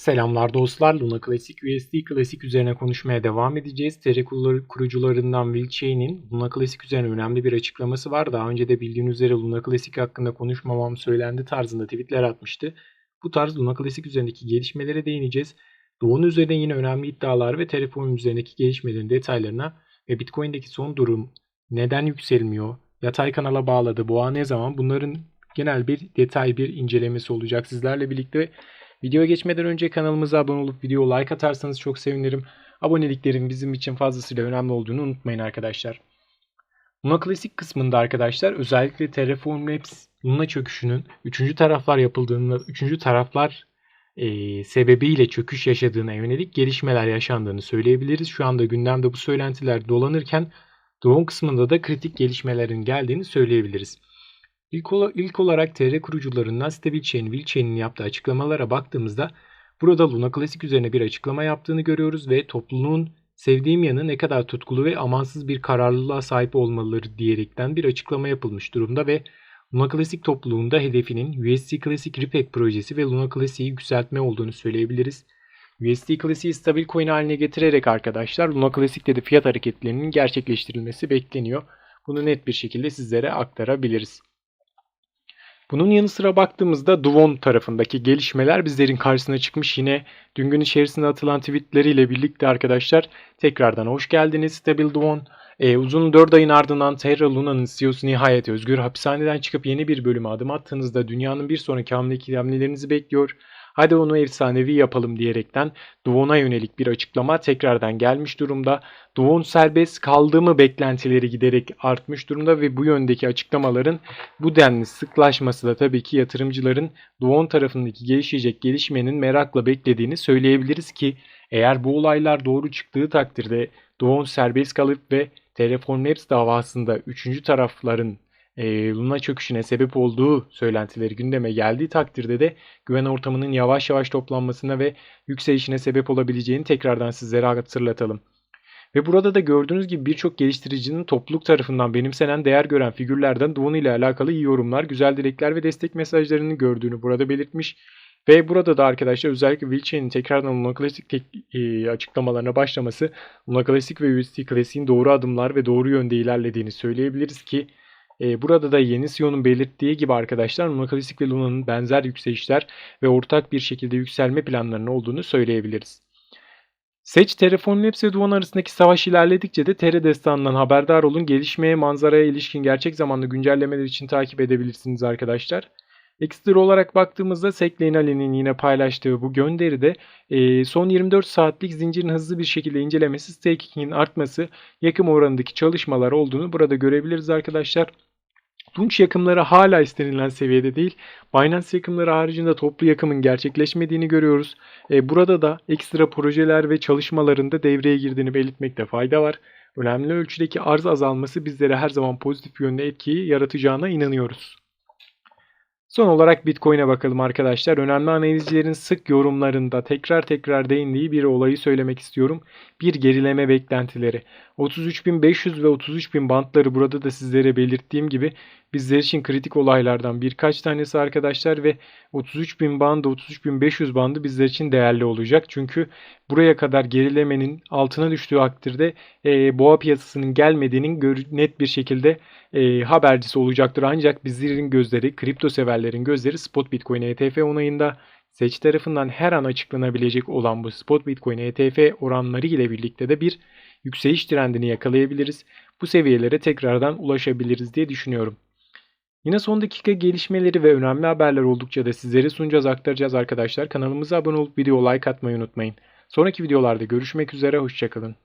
Selamlar dostlar. Luna Classic USD Classic üzerine konuşmaya devam edeceğiz. TR kurucularından Will Chain'in Luna Classic üzerine önemli bir açıklaması var. Daha önce de bildiğiniz üzere Luna Classic hakkında konuşmamam söylendi tarzında tweetler atmıştı. Bu tarz Luna Classic üzerindeki gelişmelere değineceğiz. Doğu'nun üzerinde yine önemli iddialar ve Terraform üzerindeki gelişmelerin detaylarına ve Bitcoin'deki son durum neden yükselmiyor, yatay kanala bağladı, boğa ne zaman bunların genel bir detay bir incelemesi olacak sizlerle birlikte. Videoya geçmeden önce kanalımıza abone olup video like atarsanız çok sevinirim. Aboneliklerin bizim için fazlasıyla önemli olduğunu unutmayın arkadaşlar. Luna Classic kısmında arkadaşlar özellikle Terraform Labs Luna çöküşünün 3. taraflar yapıldığında 3. taraflar e, sebebiyle çöküş yaşadığına yönelik gelişmeler yaşandığını söyleyebiliriz. Şu anda gündemde bu söylentiler dolanırken Drone kısmında da kritik gelişmelerin geldiğini söyleyebiliriz. İlk, ola, ilk olarak TR kurucularından Stable Chain, Will yaptığı açıklamalara baktığımızda burada Luna Classic üzerine bir açıklama yaptığını görüyoruz ve topluluğun sevdiğim yanı ne kadar tutkulu ve amansız bir kararlılığa sahip olmalıları diyerekten bir açıklama yapılmış durumda ve Luna Classic topluluğunda hedefinin USD Classic Repack projesi ve Luna Classic'i yükseltme olduğunu söyleyebiliriz. USD Classic'i stabil coin haline getirerek arkadaşlar Luna Classic'te de fiyat hareketlerinin gerçekleştirilmesi bekleniyor. Bunu net bir şekilde sizlere aktarabiliriz. Bunun yanı sıra baktığımızda Duvon tarafındaki gelişmeler bizlerin karşısına çıkmış. Yine dün gün içerisinde atılan tweetleriyle birlikte arkadaşlar tekrardan hoş geldiniz Stabil Duvon. Ee, uzun 4 ayın ardından Terra Luna'nın CEO'su nihayet özgür hapishaneden çıkıp yeni bir bölüme adım attığınızda dünyanın bir sonraki hamlelerinizi bekliyor. Hadi onu efsanevi yapalım diyerekten Duvon'a yönelik bir açıklama tekrardan gelmiş durumda. Duvon serbest kaldığı mı beklentileri giderek artmış durumda ve bu yöndeki açıklamaların bu denli sıklaşması da tabii ki yatırımcıların Duvon tarafındaki gelişecek gelişmenin merakla beklediğini söyleyebiliriz ki eğer bu olaylar doğru çıktığı takdirde Duvon serbest kalıp ve Terraform Labs davasında üçüncü tarafların e, Luna çöküşüne sebep olduğu söylentileri gündeme geldiği takdirde de güven ortamının yavaş yavaş toplanmasına ve yükselişine sebep olabileceğini tekrardan sizlere hatırlatalım. Ve burada da gördüğünüz gibi birçok geliştiricinin topluluk tarafından benimsenen değer gören figürlerden Duon ile alakalı iyi yorumlar, güzel dilekler ve destek mesajlarını gördüğünü burada belirtmiş. Ve burada da arkadaşlar özellikle Wilchain'in tekrardan Luna Classic e, açıklamalarına başlaması Luna Classic ve USD Classic'in doğru adımlar ve doğru yönde ilerlediğini söyleyebiliriz ki e, burada da yeni CEO'nun belirttiği gibi arkadaşlar Classic ve Luna'nın benzer yükselişler ve ortak bir şekilde yükselme planlarının olduğunu söyleyebiliriz. Seç, Terraform Labs ve Duan arasındaki savaş ilerledikçe de TR destanından haberdar olun. Gelişmeye, manzaraya ilişkin gerçek zamanlı güncellemeler için takip edebilirsiniz arkadaşlar. Ekstra olarak baktığımızda Sekleyin Ali'nin yine paylaştığı bu gönderide e, son 24 saatlik zincirin hızlı bir şekilde incelemesi, staking'in artması, yakım oranındaki çalışmalar olduğunu burada görebiliriz arkadaşlar. Tunç yakımları hala istenilen seviyede değil. Binance yakımları haricinde toplu yakımın gerçekleşmediğini görüyoruz. E, burada da ekstra projeler ve çalışmalarında devreye girdiğini belirtmekte fayda var. Önemli ölçüdeki arz azalması bizlere her zaman pozitif yönde etkiyi yaratacağına inanıyoruz. Son olarak Bitcoin'e bakalım arkadaşlar. Önemli analizcilerin sık yorumlarında tekrar tekrar değindiği bir olayı söylemek istiyorum. Bir gerileme beklentileri. 33.500 ve 33.000 bantları burada da sizlere belirttiğim gibi bizler için kritik olaylardan birkaç tanesi arkadaşlar ve 33.000 bandı 33.500 bandı bizler için değerli olacak. Çünkü buraya kadar gerilemenin altına düştüğü takdirde e, boğa piyasasının gelmediğinin net bir şekilde e, habercisi olacaktır. Ancak bizlerin gözleri, kripto severlerin gözleri spot bitcoin ETF onayında Seç tarafından her an açıklanabilecek olan bu spot bitcoin ETF oranları ile birlikte de bir yükseliş trendini yakalayabiliriz. Bu seviyelere tekrardan ulaşabiliriz diye düşünüyorum. Yine son dakika gelişmeleri ve önemli haberler oldukça da sizlere sunacağız, aktaracağız arkadaşlar. Kanalımıza abone olup video like atmayı unutmayın. Sonraki videolarda görüşmek üzere, hoşçakalın.